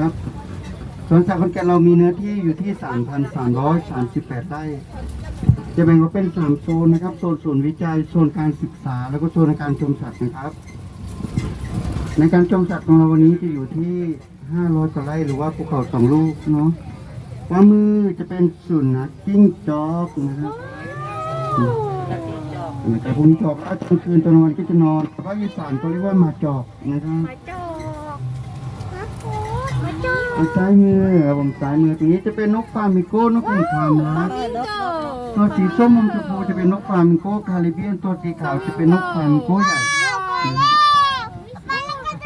นะครับสวนสัตว์ขอนแก่นเรามีเนื้อที่อยู่ที่ 3,338 ไร่ จะแบ่งออกเป็น 3 โซนนะครับ โซนศูนย์วิจัย โซนการศึกษา แล้วก็โซนในการชมสัตว์นะครับ ในการชมสัตว์ของเราวันนี้จะอยู่ที่ 500กว่าไร่หรือว่าภูเขาสองลูกเนาะขวามือจะเป็นสุนัขจิ้งจอกนะครับนะครับพวกนี้จอกถ้ากลางคืนตอนกลางวันก็จะนอนภาคอีสานเขาเรียกว่าหมาจอกนะครับ มาจอกมาโคต มาจอซ้ายมือครับผมซ้ายมือตรงนี้จะเป็นนกฟามิงโก้นกแห่งความรักจิ้งจอกตัวสีส้มอมชมพูจะเป็นนกฟามิงโก้คาริเบียนตัวสีขาวจะเป็นนกฟามิงโก้ใหญ่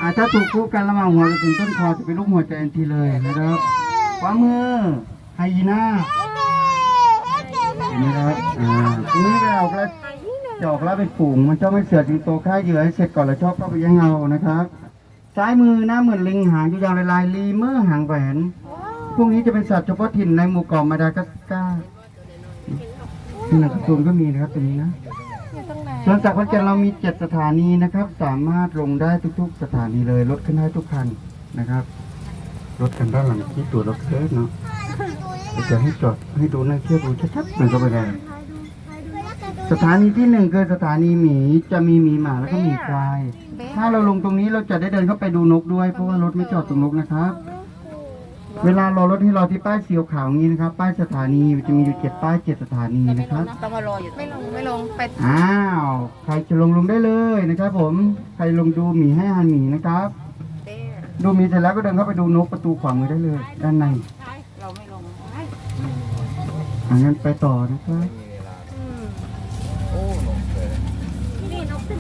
อาถ้าถูกคู่กันระหว่างหัวถึงต้นคอจะเป็นลูกหัวใจทันทีเลยนะครับขวามือไฮยีน่าเห็นไหมครับอ่าตรงนี้เราก็จะออกล่าเป็นฝูงมันชอบไม่เสือสิงโตฆ่าเหยื่อให้เสร็จก่อนแล้วชอบเข้าไปย่งเงานะครับ ซ้ายมือหน้าเหมือนลิงหางยาวๆลายๆลีเมอร์หางแหวน พวกนี้จะเป็นสัตว์เฉพาะถิ่นในหมู่เกาะมาดากัสการ์ที่หนังกระตูนก็มีนะครับตรงนี้นะอยู่ตรงไหนส่วนจากขอนแก่นเรามีเจ็ดสถานีนะครับ สามารถลงได้ทุก ๆ สถานีเลยรถขึ้นได้ทุกคันนะครับ รถกันด้านหลังที่ตัวรถเคสเนาะเดี๋ยวจะให้จอดให้ดูนะเชื่อดูชัดๆมันก็ไปได้ สถานีที่หนึ่งคือสถานีหมีจะมีหมีหมาแล้วก็หมีควาย ถ้าเราลงตรงนี้เราจะได้เดินเข้าไปดูนกด้วย เพราะว่ารถไม่จอดตรงนกนะครับ เวลารอรถให้รอที่ป้ายสีขาวๆนี้นะครับ ป้ายสถานีจะมีอยู่เจ็ดป้ายเจ็ดสถานีนะครับต้องมารออยู่ไม่ลงไม่ลงไปอ้าวใครจะลงลงได้เลยนะครับ ผมใครลงดูหมีให้อาหารหมีนะครับเต้ดูหมีเสร็จแล้วก็เดินเข้าไปดูนกประตูขวามือได้เลย ด้านในเราไม่ลงอันนั้นไปต่อนะครับ